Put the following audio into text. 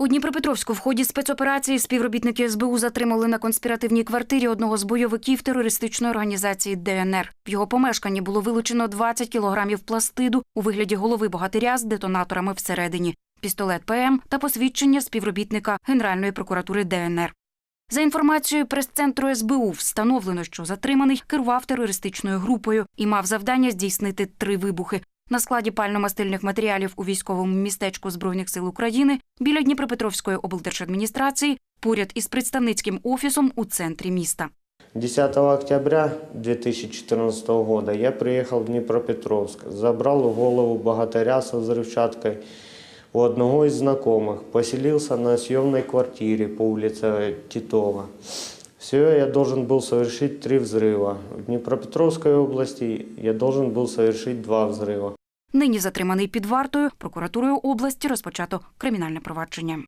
У Дніпропетровську в ході спецоперації співробітники СБУ затримали на конспіративній квартирі одного з бойовиків терористичної організації ДНР. В його помешканні було вилучено 20 кілограмів пластиду у вигляді голови богатиря з детонаторами всередині, пістолет ПМ та посвідчення співробітника Генеральної прокуратури ДНР. За інформацією прес-центру СБУ, встановлено, що затриманий керував терористичною групою і мав завдання здійснити три вибухи на складі пально-мастильних матеріалів у військовому містечку Збройних сил України біля Дніпропетровської облдержадміністрації поряд із представницьким офісом у центрі міста. 10 октября 2014 года я приехал в Днепропетровск, забрал голову богатыря со взрывчаткой у одного из знакомых, поселился на съемной квартире по улице Титова. Всего я должен был совершить три взрыва. В Днепропетровской области я должен был совершить два взрыва. Нині затриманий під вартою прокуратурою області розпочато кримінальне провадження.